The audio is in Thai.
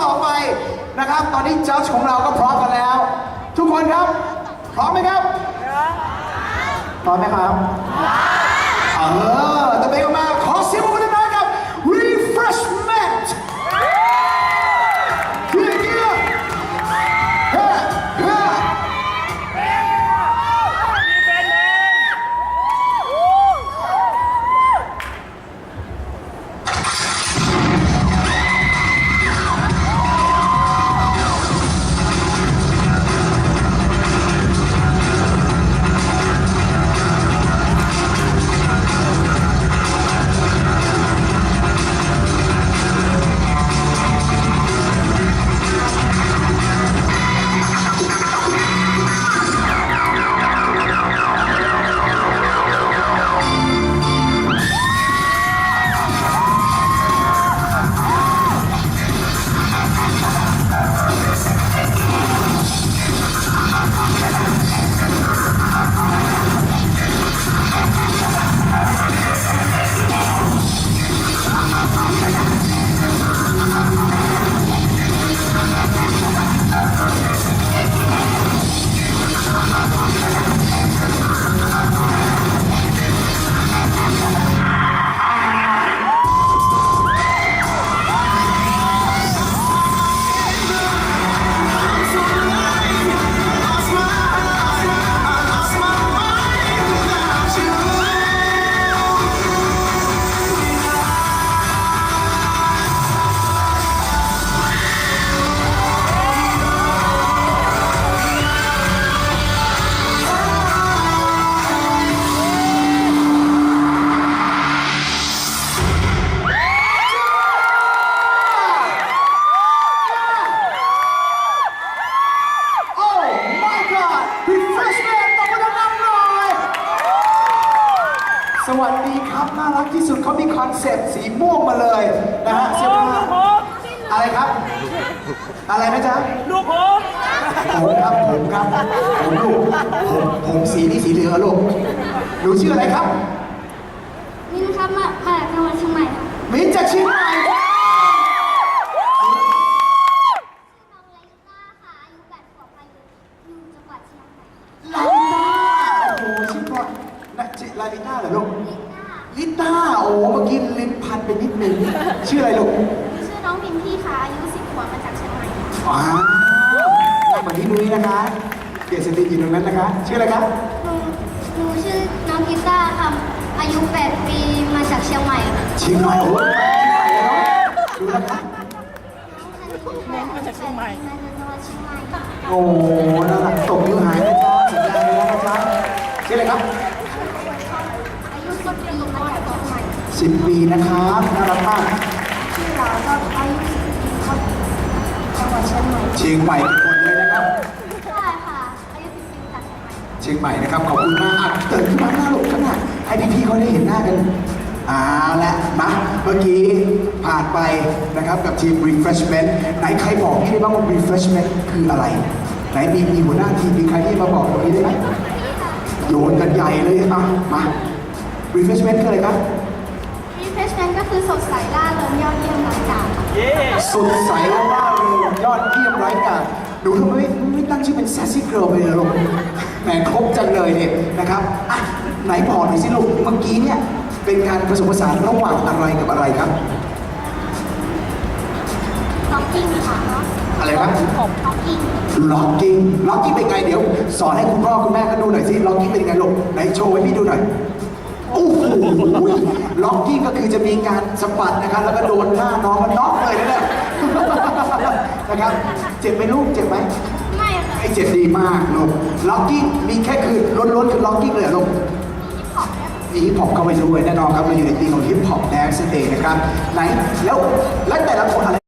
ต่อไปนะครับ ตอนนี้จัดของเราก็พร้อมกันแล้ว ทุกคนครับ พร้อมไหมครับ พร้อมไหมครับ สวัสดีครับน่ารักที่สุดเขามีคอนเซปต์สีม่วงมาเลยนะฮะเสื้อผ้าอะไรครับ อะไรนะจ๊ะลูกผมผมครับผมครับผมลูกผมผมสีนี่สีเหลืองอะลูกหนูชื่ออะไรครับนี่นะครับมามาจากจังหวัดเชียงใหม่ครับมิ้นท์จากเชียงใหม่ ลิต้าลิต้าโอ้เมื่อกี้ลิ้นพันไปนิดนึงชื่ออะไรลูกชื่อน้องพิมพี่ค่ะอายุสิบขวบมาจากเชียงใหม่ว้าวเหมือนที่นุ้ยนะคะเกียรติสตรีอยู่ตรงนั้นนะคะ ชื่ออะไรครับหนูหนูชื่อน้องกีตาร์ค่ะอายุแปดปีมาจากเชียงใหม่ค่ะเชียงใหม่โอ้ยเชียงใหม่เลยเนาะดูนะคะน้องมาจากเชียงใหม่มาจากจังหวัดเชียงใหม่ค่ะโอ้น่ารักตกนิ้วหายนะจ๊ะสัญญาณแล้วนะจ๊ะ 10 ปีนะครับน่ารักมากชื่อเรานก็อายุสิบปีครับจังหวัดเชียงใหม่เชียงใหม่ทุกคนเลยนะครับ ใช่ค่ะอายุสิปีจากเชียงใหม่เชียงใหม่นะครับขอบคุณมากอะเติมขึ้นมาหน้าหลบขนาดให้พี่ๆเขาได้เห็นหน้ากันอ่าและมาเมื่อกี้ผ่านไปนะครับกับทีม refreshment ไหนใครบอกพี่ได้บ้างว่า refreshment คืออะไร ไหนมีมีหัวหน้าทีมมีใครที่มาบอกตรงนี้ได้ไหมโยนกันใหญ่เลยอะมา refreshment คืออะไรครับ Refreshment ก็คือสดใสล่าเริงยอดเยี่ยมหลังจากค่ะเย้สดใสและร่าเริงยอดเยี่ยมไร้กาจหนูทำไมไม่ไม่ตั้งชื่อเป็น sassy girl ไปเลยลูกแหมครบจังเลยเนี่ยนะครับอะไหนบอกหน่อยสิลูกเมื่อกี้เนี่ยเป็นการผสมผสานระหว่างอะไรกับอะไรครับ ล็อกกิ้งค่ะอะไรครับล็อกกิ้งล็อกกิ้งล็อกกิ้งเป็นไงเดี๋ยว สอนให้คุณพ่อคุณแม่ก็ดูหน่อยสิล็อกกิ้งเป็นยังไงลูกไหนโชว์ให้พี่ดูหน่อย โอ้โหล็อกกิ้งก็คือจะมีการสะบัดนะครับ แล้วก็โดนหน้าน้องมันน็อกเลยนะเนี่ยนะครับ เจ็บไหมลูก เจ็บไหมไม่ค่ะไอ้เจ็บดีมากลูก ล็อกกิ้งมีแค่คือล้วนๆคือล็อกกิ้งเลยเหรอลูกขอบเนี่ยมีฮิปฮอปเข้าไปด้วยแน่นอนครับเราอยู่ในทีมของฮิปฮอปแดนซ์เดย์นะครับ ไหน แล้ว และแต่ละคนอะไร